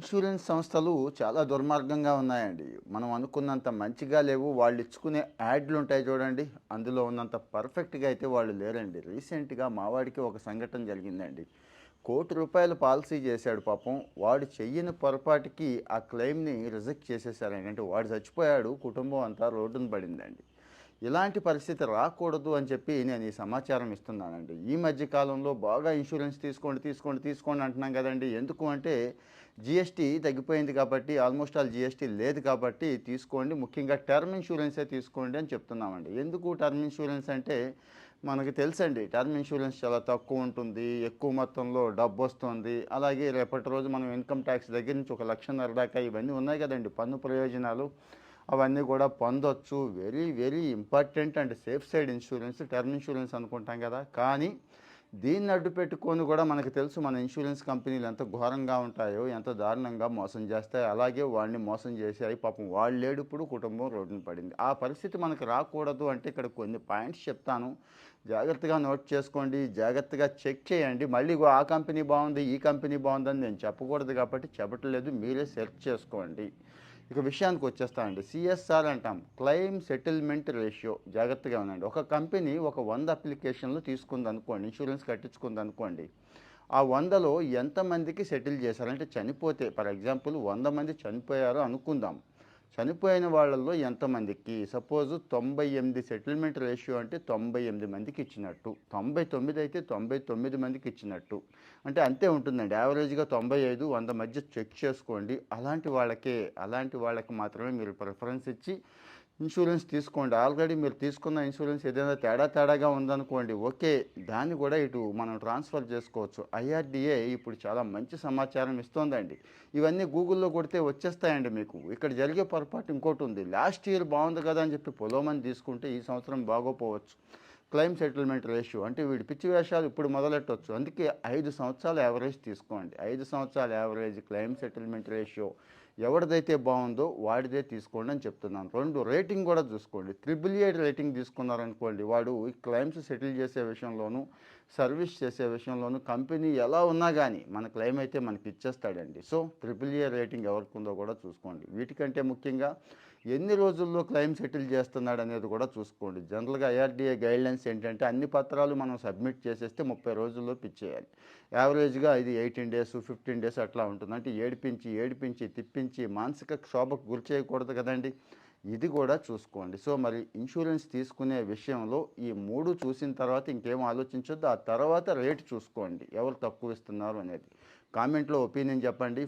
Insurance సంస్థలు చాలా దుర్మార్గంగా ఉన్నాయండి. మనం అనుకున్నంత మంచిగా లేవు. వాళ్ళు ఇచ్చుకునే యాడ్లు ఉంటాయి చూడండి. అందులో ఉన్నంత పర్ఫెక్ట్గా అయితే వాళ్ళు లేరండి. రీసెంట్గా మావాడికి ఒక సంఘటన జరిగిందండి. కోటి రూపాయల పాలసీ చేశాడు పాపం. వాడు చెయ్యని పొరపాటుకి ఆ క్లెయిమ్ని రిజెక్ట్ చేసేసారండి అంటే వాడు చచ్చిపోయాడు. కుటుంబం అంతా రోడ్డున పడిందండి. ఇలాంటి పరిస్థితి రాకూడదు అని చెప్పి నేను ఈ సమాచారం ఇస్తున్నానండి. ఈ మధ్య కాలంలో బాగా ఇన్సూరెన్స్ తీసుకోండి తీసుకోండి తీసుకోండి అంటున్నాం కదండి. ఎందుకు అంటే జిఎస్టీ తగ్గిపోయింది కాబట్టి ఆల్మోస్ట్ ఆల్ జిఎస్టీ లేదు కాబట్టి తీసుకోండి. ముఖ్యంగా టర్మ్ ఇన్సూరెన్సే తీసుకోండి అని చెప్తున్నామండి. ఎందుకు టర్మ్ ఇన్సూరెన్స్ అంటే మనకి తెలుసండి టర్మ్ ఇన్సూరెన్స్ చాలా తక్కువ ఉంటుంది ఎక్కువ మొత్తంలో డబ్బు వస్తుంది. అలాగే రేపటి రోజు మనం ఇన్కమ్ ట్యాక్స్ దగ్గర నుంచి ఒక లక్షన్నర దాకా ఇవన్నీ ఉన్నాయి కదండి. పన్ను ప్రయోజనాలు అవన్నీ కూడా పొందొచ్చు. Very very important and safe side insurance term insurance అనుకుంటాం కదా. కానీ దీన్ని అడ్డు పెట్టుకొని కూడా మనకు తెలుసు మన ఇన్సూరెన్స్ కంపెనీలు ఎంత ఘోరంగా ఉంటాయో ఎంత దారుణంగా మోసం చేస్తాయి అలాగే వాడిని మోసం చేశాయి. పాపం వాళ్ళు లేడు ఇప్పుడు కుటుంబం రోడ్డున పడింది. ఆ పరిస్థితి మనకు రాకూడదు అంటే ఇక్కడ కొన్ని పాయింట్స్ చెప్తాను. జాగ్రత్తగా నోట్ చేసుకోండి జాగ్రత్తగా చెక్ చేయండి. మళ్ళీ ఆ కంపెనీ బాగుంది ఈ కంపెనీ బాగుందని నేను చెప్పకూడదు కాబట్టి చెప్పట్లేదు మీరే సెర్చ్ చేసుకోండి. ఇక విషయానికి వచ్చేస్తామండి సిఎస్ఆర్ అంటాం. క్లెయిమ్ సెటిల్మెంట్ రేషియో జాగ్రత్తగా ఉండండి. ఒక కంపెనీ ఒక వంద అప్లికేషన్లు తీసుకుంది అనుకోండి ఇన్సూరెన్స్ కట్టించుకుంది అనుకోండి ఆ వందలో ఎంతమందికి సెటిల్ చేశారంటే చనిపోతే ఫర్ ఎగ్జాంపుల్ వంద మంది చనిపోయారు అనుకుందాం. చనిపోయిన వాళ్ళల్లో ఎంతమందికి? సపోజ్ తొంభై ఎనిమిది సెటిల్మెంట్ రేషియో అంటే తొంభై ఎనిమిది మందికి ఇచ్చినట్టు. తొంభై తొమ్మిది అయితే తొంభై తొమ్మిది మందికి ఇచ్చినట్టు. అంటే అంతే ఉంటుందండి. యావరేజ్గా తొంభై ఐదు వంద మధ్య చెక్ చేసుకోండి. అలాంటి వాళ్ళకే అలాంటి వాళ్ళకి మాత్రమే మీరు ప్రిఫరెన్స్ ఇచ్చి ఇన్సూరెన్స్ తీసుకోండి. ఆల్రెడీ మీరు తీసుకున్న ఇన్సూరెన్స్ ఏదైనా తేడా తేడాగా ఉందనుకోండి ఓకే. దాన్ని కూడా ఇటు మనం ట్రాన్స్ఫర్ చేసుకోవచ్చు. ఐఆర్డిఏ ఇప్పుడు చాలా మంచి సమాచారం ఇస్తోందండి. ఇవన్నీ గూగుల్లో కొడితే వచ్చేస్తాయండి మీకు. ఇక్కడ జరిగే పొరపాటు ఇంకోటి ఉంది. లాస్ట్ ఇయర్ బాగుంది కదా అని చెప్పి పొలోమని తీసుకుంటే ఈ సంవత్సరం బాగోపోవచ్చు. క్లైమ్ సెటిల్మెంట్ రేషియో అంటే వీడి పిచ్చి వేషాలు ఇప్పుడు మొదలెట్టవచ్చు అందుకే ఐదు సంవత్సరాల యావరేజ్ తీసుకోండి. ఐదు సంవత్సరాల యావరేజ్ క్లైమ్ సెటిల్మెంట్ రేషియో ఎవరిదైతే బాగుందో వాడిదే తీసుకోండి అని చెప్తున్నాను. రెండు రేటింగ్ కూడా చూసుకోండి. త్రిబుల్ ఏడ్ రేటింగ్ తీసుకున్నారనుకోండి వాడు ఈ క్లైమ్స్ సెటిల్ చేసే విషయంలోనూ సర్వీస్ చేసే విషయంలోనూ కంపెనీ ఎలా ఉన్నా కానీ మన క్లెయిమ్ అయితే మనకి ఇచ్చేస్తాడండి. సో ట్రిపుల్ ఏ రేటింగ్ ఎవరికి ఉందో కూడా చూసుకోండి. వీటికంటే ముఖ్యంగా ఎన్ని రోజుల్లో క్లెయిమ్ సెటిల్ చేస్తున్నాడు అనేది కూడా చూసుకోండి. జనరల్గా ఐఆర్డీఏ గైడ్లైన్స్ ఏంటంటే అన్ని పత్రాలు మనం సబ్మిట్ చేసేస్తే ముప్పై రోజుల్లో పిచ్చేయాలి యావరేజ్గా ఇది ఎయిటీన్ డేస్ ఫిఫ్టీన్ డేస్ అట్లా ఉంటుంది అంటే ఏడిపించి ఏడిపించి తిప్పించి మానసిక క్షోభకు గురి చేయకూడదు కదండి. ఇది కూడా చూసుకోండి. సో మరి ఇన్సూరెన్స్ తీసుకునే విషయంలో ఈ మూడు చూసిన తర్వాత ఇంకేం ఆలోచించొద్దు. ఆ తర్వాత రేటు చూసుకోండి. ఎవరు తక్కువ ఇస్తున్నారు అనేది. కామెంట్లో ఒపీనియన్ చెప్పండి.